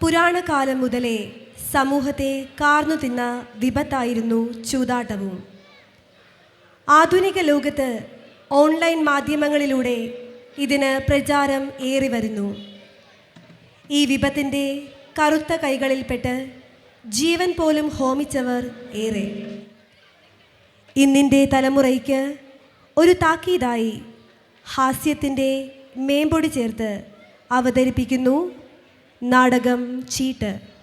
പുരാണകാലം മുതലേ സമൂഹത്തെ കാർന്നു തിന്ന വിപത്തായിരുന്നു ചൂതാട്ടവും. ആധുനിക ലോകത്ത് ഓൺലൈൻ മാധ്യമങ്ങളിലൂടെ ഇതിന് പ്രചാരം ഏറി വരുന്നു. ഈ വിപത്തിന്റെ കറുത്ത കൈകളിൽപ്പെട്ട് ജീവൻ പോലും ഹോമിച്ചവർ ഏറെ. ഇന്നിന്റെ തലമുറയ്ക്ക് ഒരു താക്കീതായി ഹാസ്യത്തിന്റെ മേമ്പൊടി ചേർത്ത് അവതരിപ്പിക്കുന്നു നാടകം ചീട്ട്.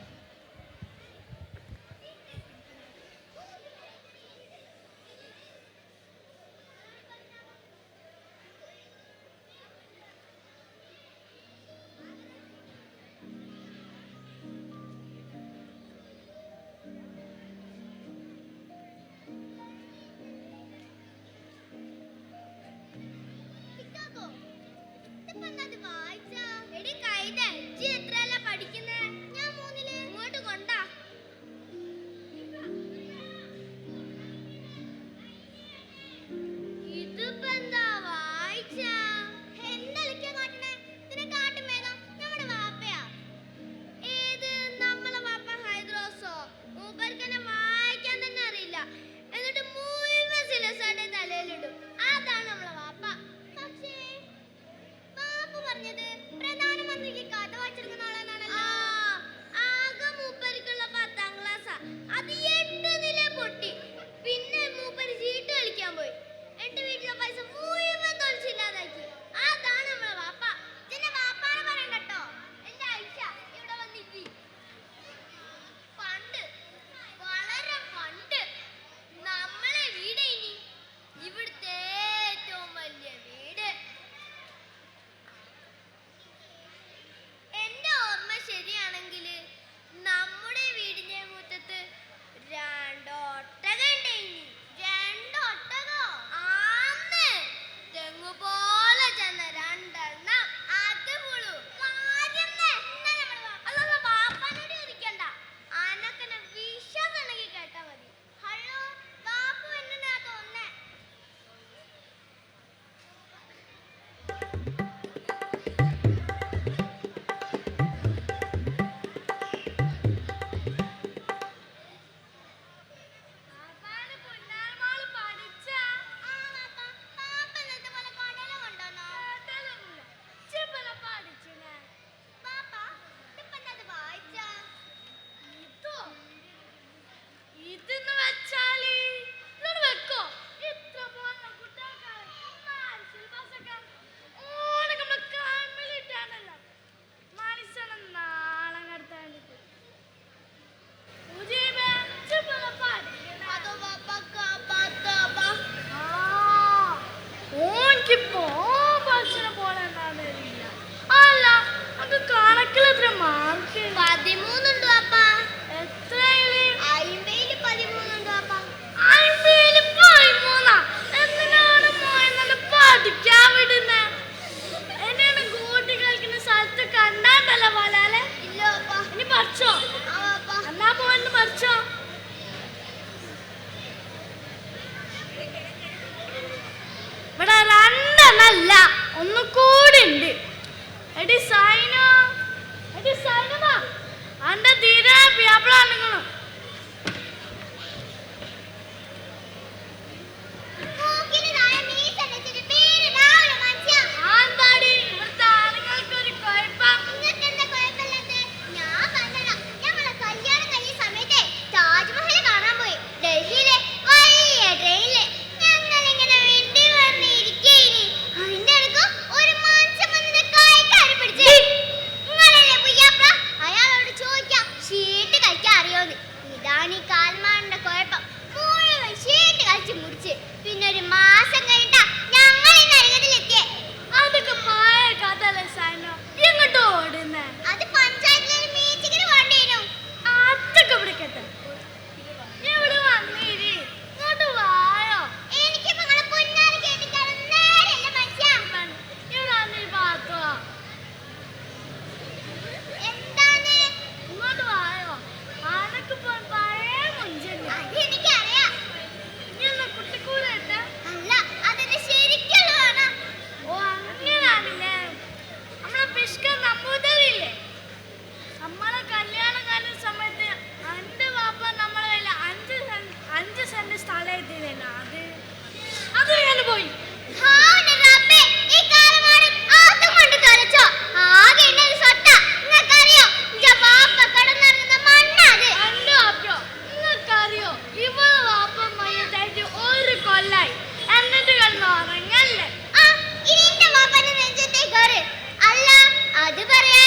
പറയാ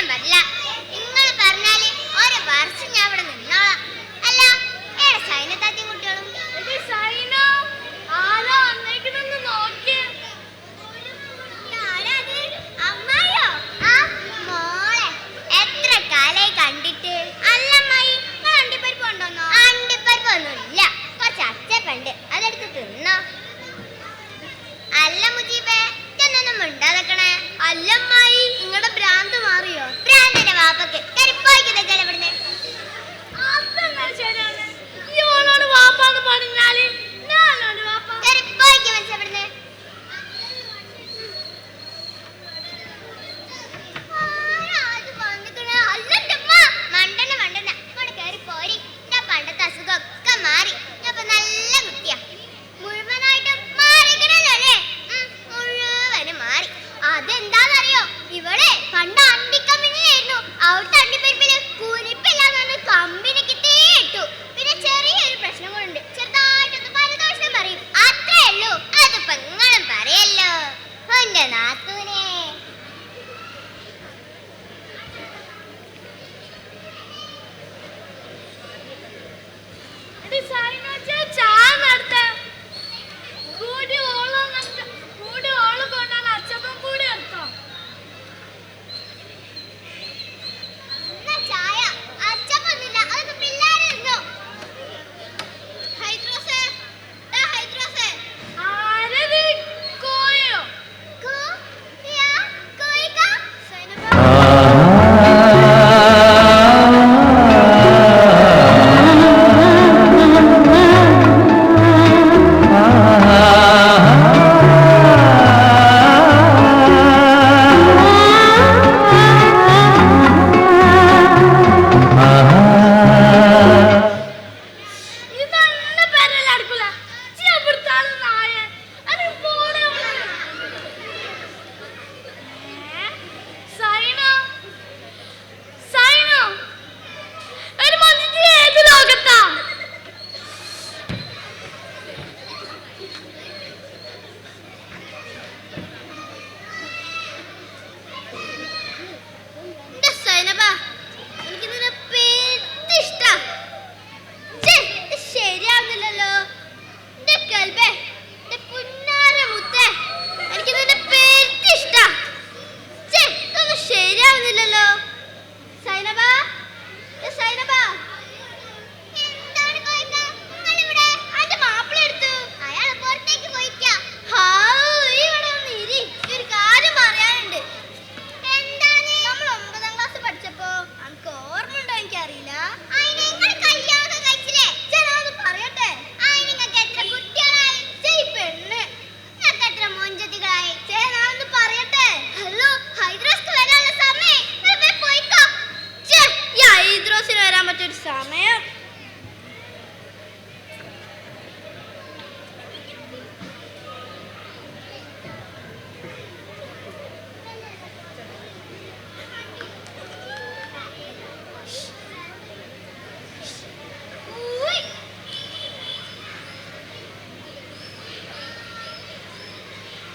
സമയമല്ല നിങ്ങൾ പറഞ്ഞാലേ ഒരു വർഷം ഞാൻ ഇവിടെ നിന്നോളാം. അല്ല ഏടെ സൈന കുട്ടികളും? കണ്ടിട്ട്? അതെടുത്ത് അല്ല മുജീബേ അല്ല Lolo. Say na ba? Say na?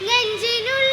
നെഞ്ചിനുള്ള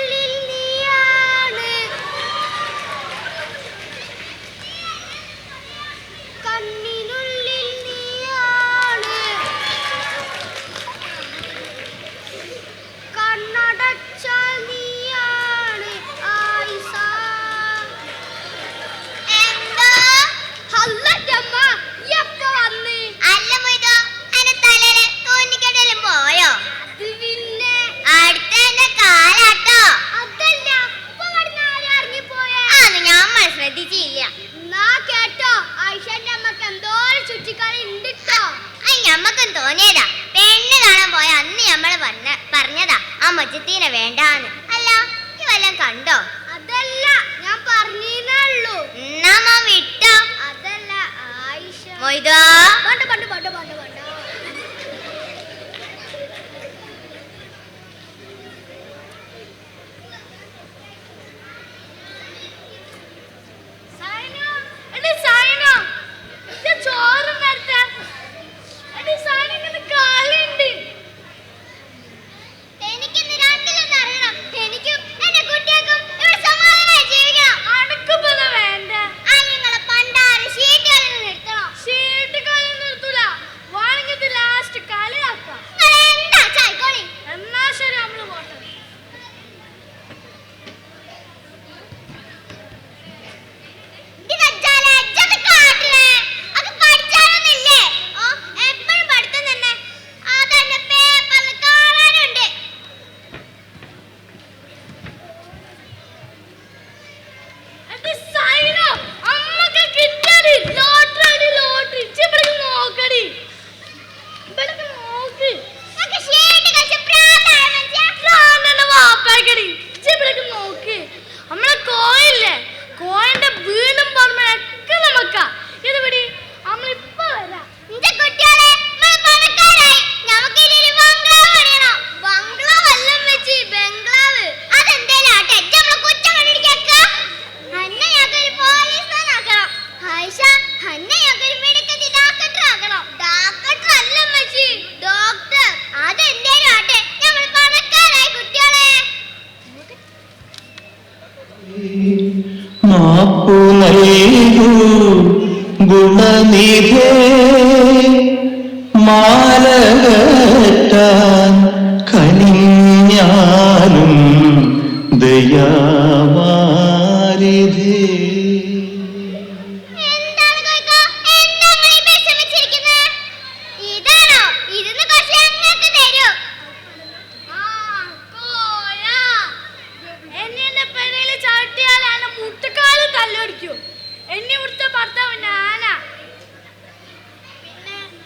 ময়দা ദയാവാരിധി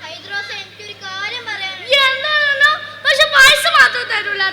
ഹൈദ്രോസ് എനിക്കൊരു കാര്യം പറയാൻ പക്ഷെ പായസം മാത്രം തരൂല